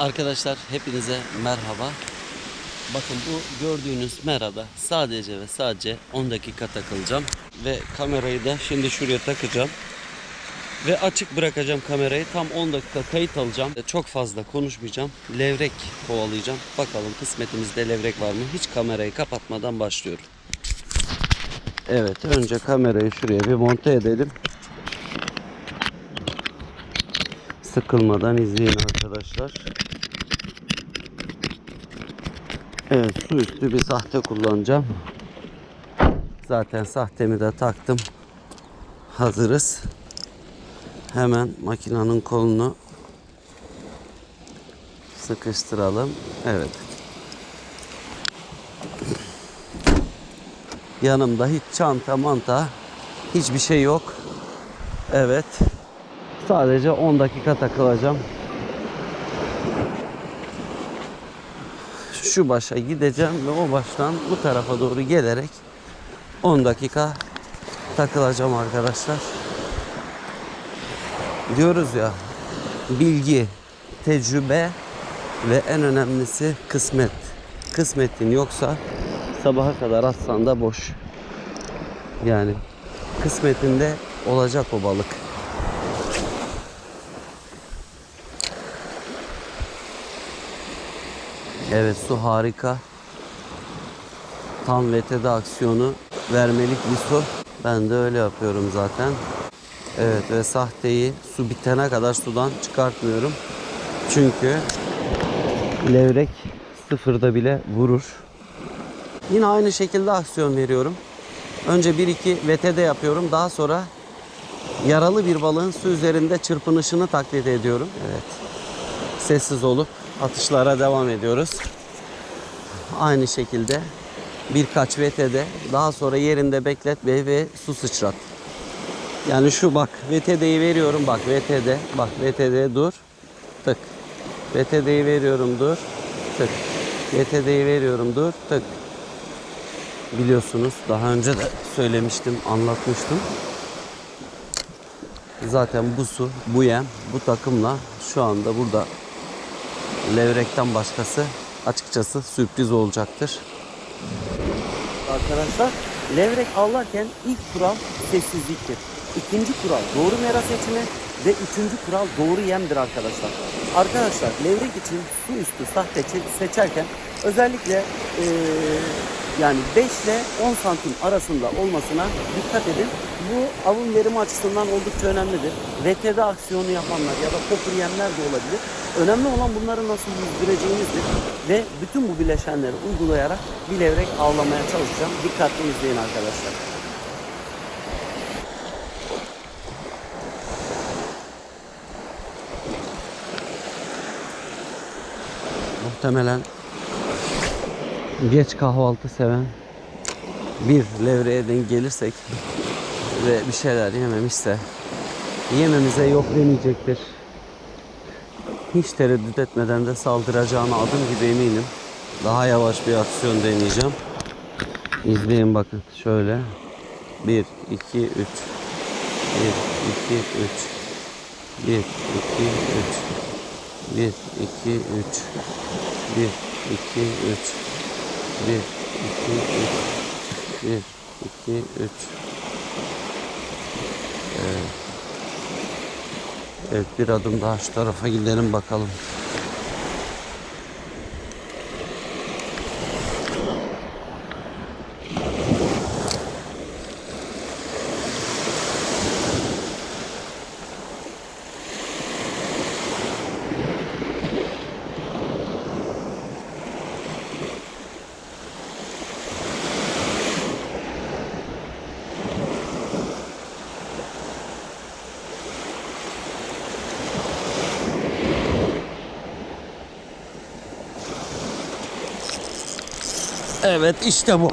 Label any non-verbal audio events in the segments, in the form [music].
Arkadaşlar hepinize merhaba. Bakın bu gördüğünüz merada sadece ve sadece 10 dakika takılacağım. Ve kamerayı da şimdi şuraya takacağım. Ve açık bırakacağım kamerayı. Tam 10 dakika kayıt alacağım. Çok fazla konuşmayacağım. Levrek kovalayacağım. Bakalım kısmetimizde levrek var mı? Hiç kamerayı kapatmadan başlıyorum. Evet önce kamerayı şuraya bir monte edelim. Sıkılmadan izleyin arkadaşlar. Evet su üstü bir sahte kullanacağım. Zaten sahtemi de taktım. Hazırız. Hemen makinenin kolunu sıkıştıralım. Evet. Yanımda hiç çanta manta hiçbir şey yok. Evet. Sadece 10 dakika takılacağım. Şu başa gideceğim ve o baştan bu tarafa doğru gelerek 10 dakika takılacağım arkadaşlar. Diyoruz ya bilgi, tecrübe ve en önemlisi kısmet. Kısmetin yoksa sabaha kadar atsan da boş. Yani kısmetinde olacak o balık. Evet su harika. Tam VTD aksiyonu vermelik bir su. Ben de öyle yapıyorum zaten. Evet ve sahteyi su bitene kadar sudan çıkartmıyorum. Çünkü levrek sıfırda bile vurur. Yine aynı şekilde aksiyon veriyorum. Önce 1-2 VTD yapıyorum. Daha sonra yaralı bir balığın su üzerinde çırpınışını taklit ediyorum. Evet. Sessiz olup atışlara devam ediyoruz. Aynı şekilde birkaç VTD daha sonra yerinde beklet ve su sıçrat. Yani şu bak VTD'yi veriyorum bak VTD bak VTD dur tık. VTD'yi veriyorum dur tık. VTD'yi veriyorum dur tık. Biliyorsunuz daha önce de söylemiştim anlatmıştım. Zaten bu su bu yem bu takımla şu anda burada levrekten başkası açıkçası sürpriz olacaktır. Arkadaşlar levrek avlarken ilk kural sessizliktir. İkinci kural doğru mera seçimi ve üçüncü kural doğru yemdir arkadaşlar. Arkadaşlar levrek için su üstü sahte çe- seçerken özellikle eee, yani 5 ile 10 santim arasında olmasına dikkat edin. Bu avın verimi açısından oldukça önemlidir. VTD aksiyonu yapanlar ya da kopur yemler de olabilir. Önemli olan bunları nasıl yüzdüreceğinizdir. Ve bütün bu bileşenleri uygulayarak bir levrek avlamaya çalışacağım. Dikkatli izleyin arkadaşlar. Muhtemelen geç kahvaltı seven bir levreye denk gelirsek ve bir şeyler yememişse yememize yok demeyecektir. Hiç tereddüt etmeden de saldıracağına adım gibi eminim. Daha yavaş bir aksiyon deneyeceğim. İzleyin bakın şöyle. 1, 2, 3. 1, 2, 3. 1, 2, 3. 1, 2, 3. 1, 2, 3. 1, 2, 3. 1, 2, 3. Evet. Evet bir adım daha şu tarafa gidelim bakalım. Evet işte bu.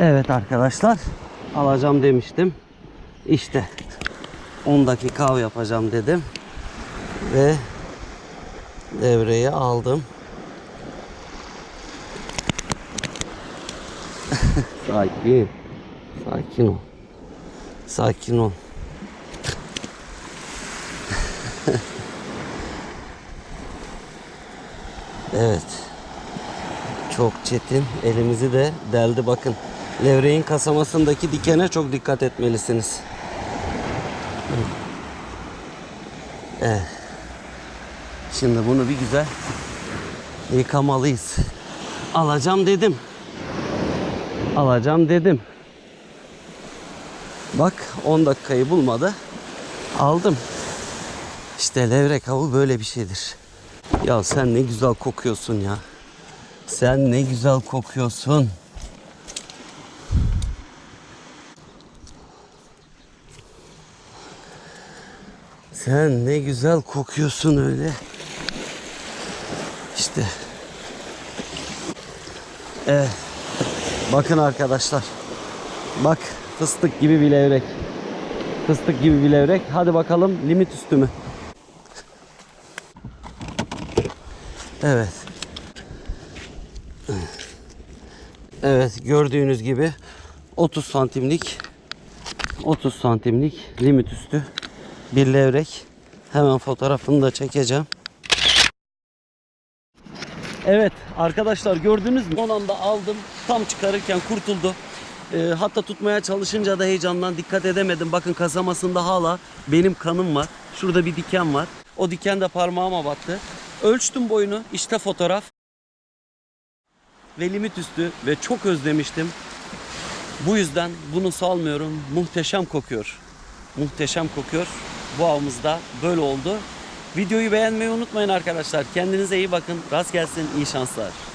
Evet arkadaşlar alacağım demiştim. İşte 10 dakika av yapacağım dedim. Ve devreye aldım. [laughs] Sakin. Sakin ol. Sakin ol. [laughs] evet. Çok çetin. Elimizi de deldi bakın. Levreğin kasamasındaki dikene çok dikkat etmelisiniz. Evet. Şimdi bunu bir güzel yıkamalıyız. Alacağım dedim. Alacağım dedim. Bak 10 dakikayı bulmadı. Aldım. İşte levrek avı böyle bir şeydir. Ya sen ne güzel kokuyorsun ya. Sen ne güzel kokuyorsun. Sen ne güzel kokuyorsun öyle. İşte. Evet. Bakın arkadaşlar. Bak fıstık gibi bir levrek. Fıstık gibi bir levrek. Hadi bakalım limit üstü mü? Evet. Evet gördüğünüz gibi 30 santimlik 30 santimlik limit üstü bir levrek. Hemen fotoğrafını da çekeceğim. Evet arkadaşlar gördünüz mü? Son anda aldım. Tam çıkarırken kurtuldu. Ee, hatta tutmaya çalışınca da heyecandan dikkat edemedim. Bakın kasamasında hala benim kanım var. Şurada bir diken var. O diken de parmağıma battı. Ölçtüm boyunu. İşte fotoğraf. Ve limit üstü ve çok özlemiştim. Bu yüzden bunu salmıyorum. Muhteşem kokuyor. Muhteşem kokuyor. Bu avımızda böyle oldu. Videoyu beğenmeyi unutmayın arkadaşlar. Kendinize iyi bakın. Rast gelsin. iyi şanslar.